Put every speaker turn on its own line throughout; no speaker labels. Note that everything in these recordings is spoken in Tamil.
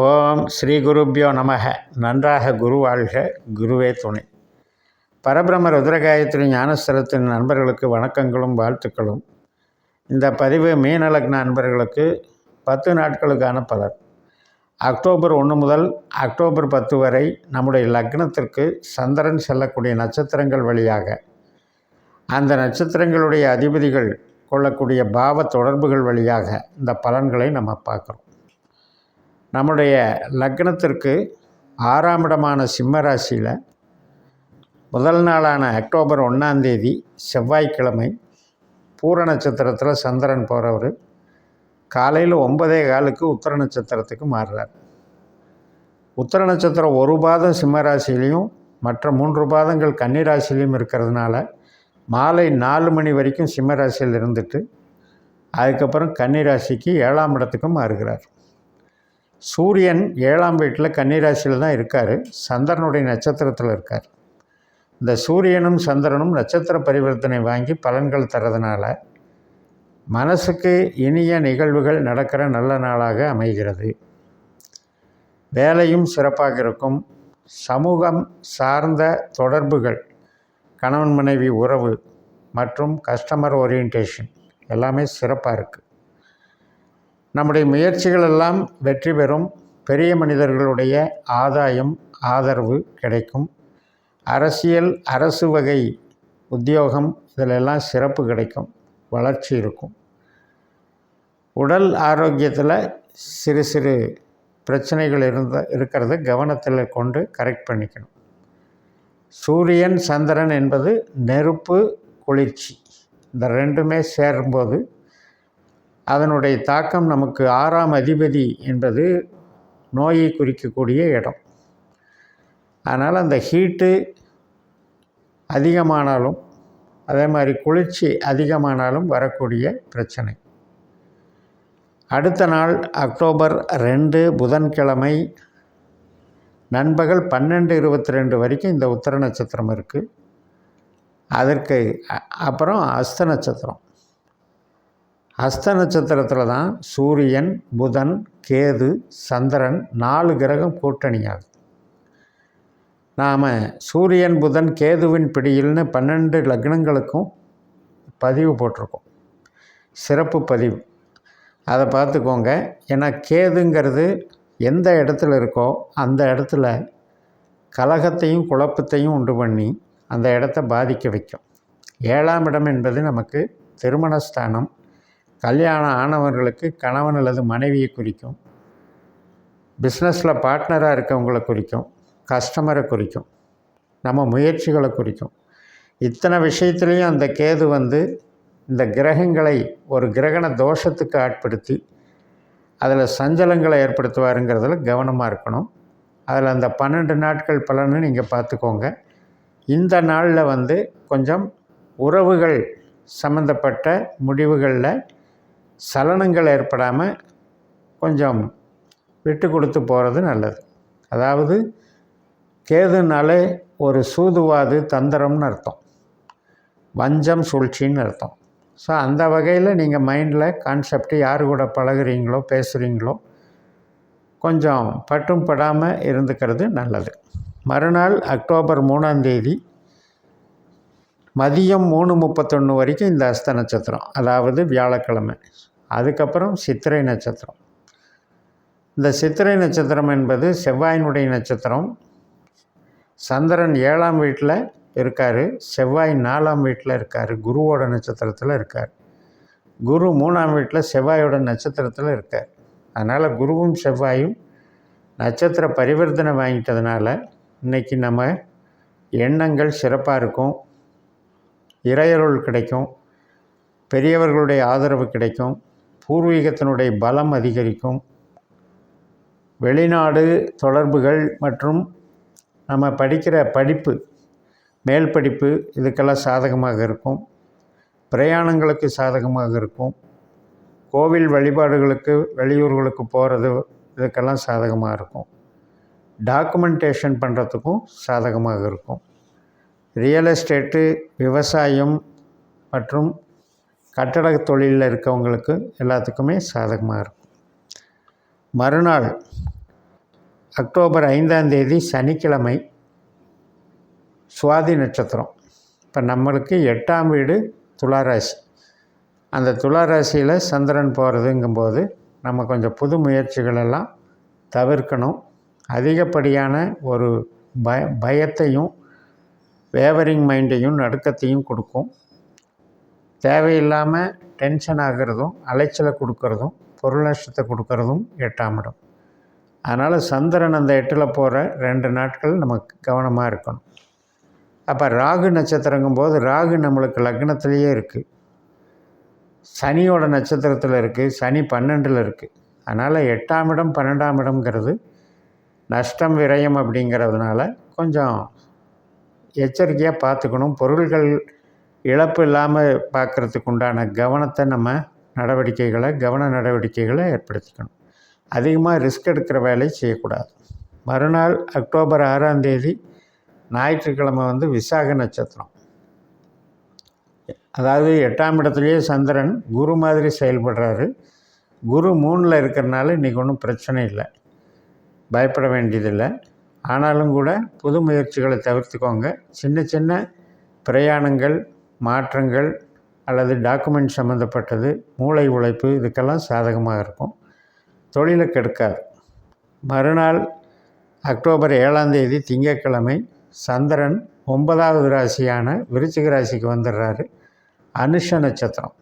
ஓம் ஸ்ரீ குருப்பியோ நமக. நன்றாக குரு வாழ்க குருவே துணை. பரபிரம ருத்ரகாயத்ரி ஞானஸ்தலத்தின் நண்பர்களுக்கு வணக்கங்களும் வாழ்த்துக்களும். இந்த பதிவு மீனலக்ன நண்பர்களுக்கு பத்து நாட்களுக்கான பலன். அக்டோபர் ஒன்று முதல் அக்டோபர் பத்து வரை நம்முடைய லக்னத்திற்கு சந்திரன் செல்லக்கூடிய நட்சத்திரங்கள் வழியாக. அந்த நட்சத்திரங்களுடைய அதிபதிகள் கொள்ளக்கூடிய பாவ தொடர்புகள் வழியாக இந்த பலன்களை நம்ம பார்க்குறோம். நம்முடைய லக்னத்திற்கு ஆறாம் இடமான சிம்ம ராசியில் முதல் நாளான அக்டோபர் ஒன்றாந்தேதி செவ்வாய்க்கிழமை பூர நட்சத்திரத்தில் சந்திரன் போகிறவர் காலையில் ஒன்பதே காலுக்கு உத்தர நட்சத்திரத்துக்கு மாறுறார். உத்தர நட்சத்திரம் ஒரு பாதம் சிம்மராசிலையும் மற்ற மூன்று பாதங்கள் கன்னிராசிலையும் இருக்கிறதுனால மாலை நாலு மணி வரைக்கும் சிம்மராசியில் இருந்துட்டு அதுக்கப்புறம் கன்னிராசிக்கு ஏழாம் இடத்துக்கும் மாறுகிறார். சூரியன் ஏழாம் வீட்டில் கன்னிராசியில் தான் இருக்கார். சந்திரனுடைய நட்சத்திரத்தில் இருக்கார். இந்த சூரியனும் சந்திரனும் நட்சத்திர பரிவர்த்தனை வாங்கி பலன்கள் தரதுனால மனசுக்கு இனிய நிகழ்வுகள் நடக்கிற நல்ல நாளாக அமைகிறது. வேலையும் சிறப்பாக இருக்கும். சமூகம் சார்ந்த தொடர்புகள் கணவன் மனைவி உறவு மற்றும் கஸ்டமர் ஓரியன்டேஷன் எல்லாமே சிறப்பாக இருக்குது நம்முடைய முயற்சிகள் எல்லாம் வெற்றி பெறும். பெரிய மனிதர்களுடைய ஆதாயம் ஆதரவு கிடைக்கும். அரசியல் அரசு வகை உத்தியோகம் இதிலெல்லாம் சிறப்பு கிடைக்கும். வளர்ச்சி இருக்கும். உடல் ஆரோக்கியத்தில் சிறு சிறு பிரச்சனைகள் இருந்த இருக்கிறத கவனத்தில் கொண்டு கரெக்ட் பண்ணிக்கணும். சூரியன் சந்திரன் என்பது நெருப்பு குளிர்ச்சி. இந்த ரெண்டுமே சேரும்போது அதனுடைய தாக்கம் நமக்கு ஆறாம் அதிபதி என்பது நோயை குறிக்கக்கூடிய இடம். அதனால் அந்த ஹீட்டு அதிகமானாலும் அதே மாதிரி குளிர்ச்சி அதிகமானாலும் வரக்கூடிய பிரச்சனை. அடுத்த நாள் அக்டோபர் ரெண்டு புதன்கிழமை நண்பகல் பன்னெண்டு இருபத்தி ரெண்டு வரைக்கும் இந்த உத்தர நட்சத்திரம் இருக்குது அதற்கு அப்புறம் அஸ்த நட்சத்திரம். அஸ்த நட்சத்திரத்தில் தான் சூரியன் புதன் கேது சந்திரன் நாலு கிரகம் கூட்டணியாகும். நாம் சூரியன் புதன் கேதுவின் பிடியில்னு பன்னெண்டு லக்னங்களுக்கும் பதிவு போட்டிருக்கோம். சிறப்பு பதிவு. அதை பார்த்துக்கோங்க. ஏன்னா கேதுங்கிறது எந்த இடத்துல இருக்கோ அந்த இடத்துல கலகத்தையும் குழப்பத்தையும் உண்டு பண்ணி அந்த இடத்த பாதிக்க வைக்கும். ஏழாம் இடம் என்பது நமக்கு திருமணஸ்தானம் கல்யாணம் ஆனவர்களுக்கு கணவன் அல்லது மனைவியை குறிக்கும். பிஸ்னஸில் பார்ட்னராக இருக்கவங்களை குறிக்கும். கஸ்டமரை குறிக்கும். நம்ம முயற்சிகளை குறிக்கும். இத்தனை விஷயத்துலேயும் அந்த கேது வந்து இந்த கிரகங்களை ஒரு கிரகண தோஷத்துக்கு ஆட்படுத்தி அதில் சஞ்சலங்களை ஏற்படுத்துவாருங்கிறதுல கவனமாக இருக்கணும். அதில் அந்த பன்னெண்டு நாட்கள் பலன்னு நீங்கள் பார்த்துக்கோங்க. இந்த நாளில் வந்து கொஞ்சம் உறவுகள் சம்மந்தப்பட்ட முடிவுகளில் சலனங்கள் ஏற்படாமல் கொஞ்சம் விட்டு கொடுத்து போகிறது நல்லது. அதாவது கேதுனாலே ஒரு சூதுவாது தந்திரம்னு அர்த்தம். வஞ்சம் சூழ்ச்சின்னு அர்த்தம். ஸோ அந்த வகையில் நீங்கள் மைண்டில் கான்செப்ட் யார் கூட பழகுறீங்களோ பேசுகிறீங்களோ கொஞ்சம் பட்டும் படாமல் இருந்துக்கிறது நல்லது. மறுநாள் அக்டோபர் மூணாம் தேதி மதியம் மூணு முப்பத்தொன்று வரைக்கும் இந்த அஸ்த நட்சத்திரம் அதாவது வியாழக்கிழமை. அதுக்கப்புறம் சித்திரை நட்சத்திரம். இந்த சித்திரை நட்சத்திரம் என்பது செவ்வாயினுடைய நட்சத்திரம். சந்திரன் ஏழாம் வீட்டில் இருக்கார் செவ்வாய் நாலாம் வீட்டில் இருக்கார் குருவோட நட்சத்திரத்தில் இருக்கார். குரு மூணாம் வீட்டில் செவ்வாயோட நட்சத்திரத்தில் இருக்கார். அதனால் குருவும் செவ்வாயும் நட்சத்திர பரிவர்த்தனை வாங்கிட்டதுனால இன்றைக்கி நம்ம எண்ணங்கள் சிறப்பாக இருக்கும். இறையருள் கிடைக்கும் பெரியவர்களுடைய ஆதரவு கிடைக்கும் பூர்வீகத்தினுடைய பலம் அதிகரிக்கும். வெளிநாடு தொடர்புகள் மற்றும் நம்ம படிக்கிற படிப்பு மேல் படிப்பு இதுக்கெல்லாம் சாதகமாக இருக்கும். பிரயாணங்களுக்கு சாதகமாக இருக்கும். கோவில் வழிபாடுகளுக்கு வெளியூர்களுக்கு போகிறது இதுக்கெல்லாம் சாதகமாக இருக்கும். டாக்குமெண்டேஷன் பண்ணுறதுக்கும் சாதகமாக இருக்கும். ரியல் எஸ்டேட்டு விவசாயம் மற்றும் கட்டட தொழிலில் இருக்கவங்களுக்கு எல்லாத்துக்குமே சாதகமாக இருக்கும். மறுநாள் அக்டோபர் ஐந்தாம் தேதி சனிக்கிழமை சுவாதி நட்சத்திரம். இப்போ நம்மளுக்கு எட்டாம் வீடு துளாராசி. அந்த துளாராசியில் சந்திரன் போகிறதுங்கும்போது நம்ம கொஞ்சம் புது முயற்சிகளெல்லாம் தவிர்க்கணும். அதிகப்படியான ஒரு பய பயத்தையும் வேவரிங் மைண்டையும் நடுக்கத்தையும் கொடுக்கும். தேவையில்லாமல் டென்ஷன் ஆகிறதும் அலைச்சலை கொடுக்கறதும் பொருள் நஷ்டத்தை கொடுக்கறதும் எட்டாம் இடம். அதனால் சந்திரன் அந்த எட்டில் போகிற ரெண்டு நாட்கள் நமக்கு கவனமாக இருக்கணும். அப்போ ராகு நட்சத்திரங்கும் போது ராகு நம்மளுக்கு லக்னத்திலேயே இருக்குது சனியோட நட்சத்திரத்தில் இருக்குது சனி பன்னெண்டில் இருக்குது அதனால் எட்டாம் இடம் பன்னெண்டாம் இடம்ங்கிறது நஷ்டம் விரயம் அப்படிங்கிறதுனால கொஞ்சம் எச்சரிக்கையாக பார்த்துக்கணும். பொருள்கள் இழப்பு இல்லாமல் பார்க்குறதுக்கு உண்டான கவனத்தை நம்ம நடவடிக்கைகளை கவன நடவடிக்கைகளை ஏற்படுத்திக்கணும். அதிகமாக ரிஸ்க் எடுக்கிற வேலையை செய்யக்கூடாது. மறுநாள் அக்டோபர் ஆறாம் தேதி ஞாயிற்றுக்கிழமை வந்து விசாக நட்சத்திரம். அதாவது எட்டாம் இடத்துலையே சந்திரன் குரு மாதிரி செயல்படுறாரு. குரு மூணில் இருக்கிறனால இன்றைக்கி ஒன்றும் பிரச்சனை இல்லை. பயப்பட வேண்டியதில்லை. ஆனாலும் கூட புது முயற்சிகளை தவிர்த்துக்கோங்க. சின்ன சின்ன பிரயாணங்கள் மாற்றங்கள் அல்லது டாக்குமெண்ட் சம்மந்தப்பட்டது மூளை உழைப்பு இதுக்கெல்லாம் சாதகமாக இருக்கும். தொழிலை கெடுக்காது. மறுநாள் அக்டோபர் ஏழாம் தேதி திங்கட்கிழமை சந்திரன் ஒன்பதாவது ராசியான விருச்சிக ராசிக்கு வந்துடுறாரு அனுஷ நட்சத்திரம்.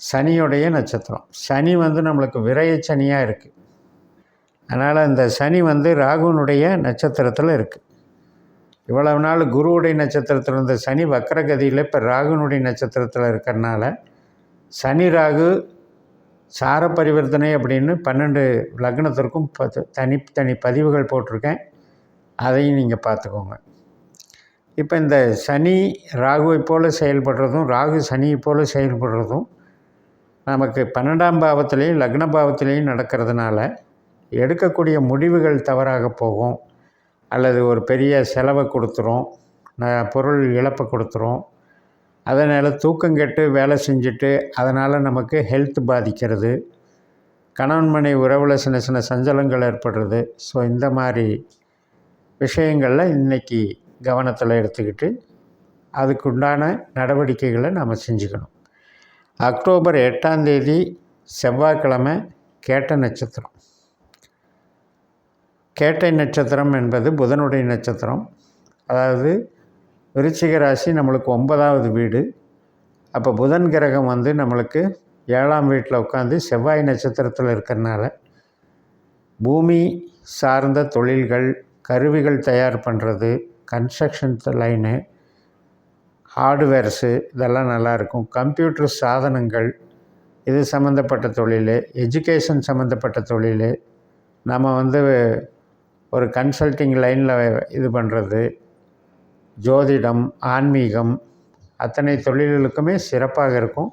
சனியுடைய நட்சத்திரம். சனி வந்து நம்மளுக்கு விரைய சனியாக இருக்குது அதனால் இந்த சனி வந்து ராகுனுடைய நட்சத்திரத்தில் இருக்குது இவ்வளவு நாள் குருவுடைய நட்சத்திரத்தில் இருந்த சனி வக்கரகதியில் இப்போ ராகுனுடைய நட்சத்திரத்தில் இருக்கிறனால சனி ராகு சார பரிவர்த்தனை அப்படின்னு பன்னெண்டு லக்னத்திற்கும் பத்து தனித்தனி பதிவுகள் போட்டிருக்கேன். அதையும் நீங்கள் பார்த்துக்கோங்க. இப்போ இந்த சனி ராகுவை போல் செயல்படுறதும் ராகு சனியை போல் செயல்படுறதும் நமக்கு பன்னெண்டாம் பாவத்திலையும் லக்ன பாவத்திலையும் நடக்கிறதுனால எடுக்கக்கூடிய முடிவுகள் தவறாக போகும். அல்லது ஒரு பெரிய செலவை கொடுத்துரும். பொருள் இழப்பை கொடுத்துரும். அதனால் தூக்கம் கெட்டு வேலை செஞ்சுட்டு அதனால் நமக்கு ஹெல்த் பாதிக்கிறது. கணவன் மனை உறவில் சின்ன சின்ன சஞ்சலங்கள் ஏற்படுறது. ஸோ இந்த மாதிரி விஷயங்களில் இன்றைக்கி கவனத்தில் எடுத்துக்கிட்டு அதுக்குண்டான நடவடிக்கைகளை நாம் செஞ்சுக்கணும். அக்டோபர் எட்டாம் தேதி செவ்வாய்க்கிழமை கேட்ட நட்சத்திரம். கேட்டை நட்சத்திரம் என்பது புதனுடைய நட்சத்திரம். அதாவது விருச்சிக ராசி நம்மளுக்கு ஒன்பதாவது வீடு. அப்போ புதன் கிரகம் வந்து நம்மளுக்கு ஏழாம் வீட்டில் உட்காந்து செவ்வாய் நட்சத்திரத்தில் இருக்கிறனால பூமி சார்ந்த தொழில்கள் கருவிகள் தயார் பண்ணுறது கன்ஸ்ட்ரக்ஷன் லைனு ஹார்ட்வேர்ஸு இதெல்லாம் நல்லாயிருக்கும் கம்ப்யூட்டர் சாதனங்கள் இது சம்மந்தப்பட்ட தொழில் எஜுகேஷன் சம்மந்தப்பட்ட தொழில். நம்ம வந்து ஒரு கன்சல்டிங் லைனில் இது பண்ணுறது ஜோதிடம் ஆன்மீகம் அத்தனை தொழில்களுக்குமே சிறப்பாக இருக்கும்.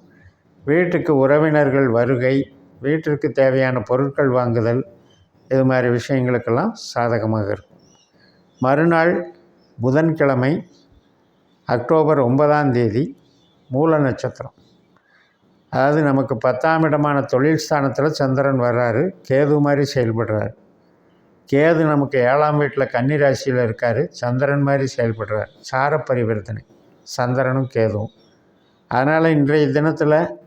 வீட்டுக்கு உறவினர்கள் வருகை வீட்டிற்கு தேவையான பொருட்கள் வாங்குதல் இது மாதிரி விஷயங்களுக்கெல்லாம் சாதகமாக இருக்கும். மறுநாள் புதன்கிழமை அக்டோபர் ஒன்பதாம் தேதி மூல நட்சத்திரம். அதாவது நமக்கு பத்தாம் இடமான தொழில் ஸ்தானத்தில் சந்திரன் வர்றாரு கேது மாதிரி செயல்படுறாரு. கேது நமக்கு ஏழாம் வீட்டில் கன்னிராசியில் இருக்கார். சந்திரன் மாதிரி செயல்படுறார். சார பரிவர்த்தனை சந்திரனும் கேதுவும். அதனால் இன்றைய தினத்தில்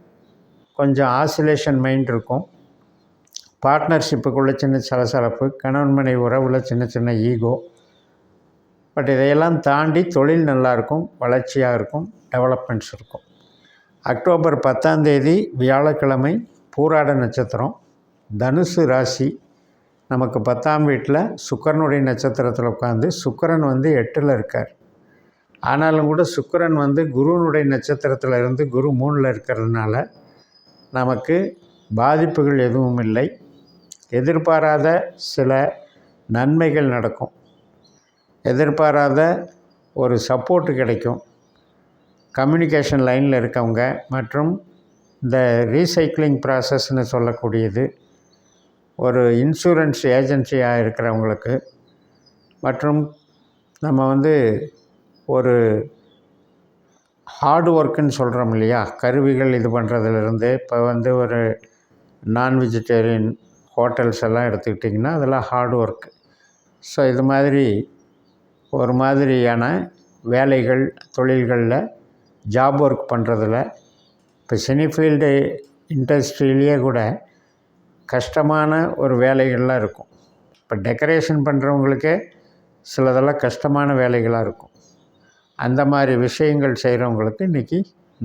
கொஞ்சம் ஆசிலேஷன் மைண்ட் இருக்கும். பார்ட்னர்ஷிப்புக்குள்ளே சின்ன சலசலப்பு கணவன்மனை உறவில் சின்ன சின்ன ஈகோ. பட் இதையெல்லாம் தாண்டி தொழில் நல்லாயிருக்கும் வளர்ச்சியாக இருக்கும் டெவலப்மெண்ட்ஸ் இருக்கும். அக்டோபர் பத்தாம் தேதி வியாழக்கிழமை பூராட நட்சத்திரம். தனுசு ராசி. நமக்கு பத்தாம் வீட்டில் சுக்கரனுடைய நட்சத்திரத்தில் உட்காந்து சுக்கரன் வந்து எட்டில் இருக்கார். ஆனாலும் கூட சுக்கரன் வந்து குருவனுடைய நட்சத்திரத்தில் இருந்து குரு மூணில் இருக்கிறதுனால நமக்கு பாதிப்புகள் எதுவும் இல்லை. எதிர்பாராத சில நன்மைகள் நடக்கும். எதிர்பாராத ஒரு சப்போர்ட்டு கிடைக்கும். கம்யூனிகேஷன் லைனில் இருக்கவங்க மற்றும் இந்த ரீசைக்ளிங் ப்ராசஸ்ன்னு சொல்லக்கூடியது ஒரு இன்சூரன்ஸ் ஏஜென்சியாக இருக்கிறவங்களுக்கு மற்றும் நம்ம வந்து ஒரு ஹார்ட் ஒர்க்குன்னு சொல்கிறோம் இல்லையா? கருவிகள் இது பண்ணுறதுலேருந்து இப்போ வந்து ஒரு நான் வெஜிடேரியன் ஹோட்டல்ஸ் எல்லாம் எடுத்துக்கிட்டிங்கன்னா அதெல்லாம் ஹார்ட் ஒர்க் ஸோ இது மாதிரி ஒரு மாதிரியான வேலைகள் தொழில்களில் ஜாப் ஒர்க் பண்ணுறதுல இப்போ சினி ஃபீல்டு இண்டஸ்ட்ரியிலேயே கூட கஷ்டமான ஒரு வேலைகள்லாம் இருக்கும். இப்போ டெக்கரேஷன் பண்ணுறவங்களுக்கே சிலதெல்லாம் கஷ்டமான வேலைகளாக இருக்கும். அந்த மாதிரி விஷயங்கள் செய்கிறவங்களுக்கு இன்றைக்கி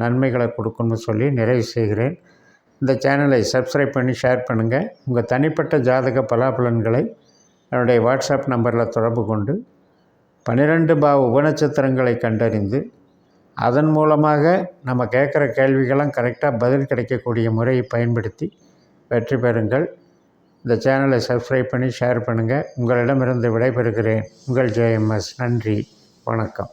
நன்மைகளை கொடுக்கணும்னு சொல்லி நிறைவு செய்கிறேன். இந்த சேனலை சப்ஸ்கிரைப் பண்ணி ஷேர் பண்ணுங்கள் உங்கள் தனிப்பட்ட ஜாதக பலாபலன்களை என்னுடைய வாட்ஸ்அப் நம்பரில் தொடர்பு கொண்டு பன்னிரெண்டு பாவ உபநட்சத்திரங்களை கண்டறிந்து அதன் மூலமாக நம்ம கேட்குற கேள்விகள்லாம் கரெக்டாக பதில் கிடைக்கக்கூடிய முறையை பயன்படுத்தி வெற்றி பெறுங்கள். இந்த சேனலை சப்ஸ்கிரைப் பண்ணி ஷேர் பண்ணுங்கள் உங்களிடமிருந்து விடைபெறுகிறேன். உங்கள் ஜேஎம்எஸ் நன்றி. வணக்கம்.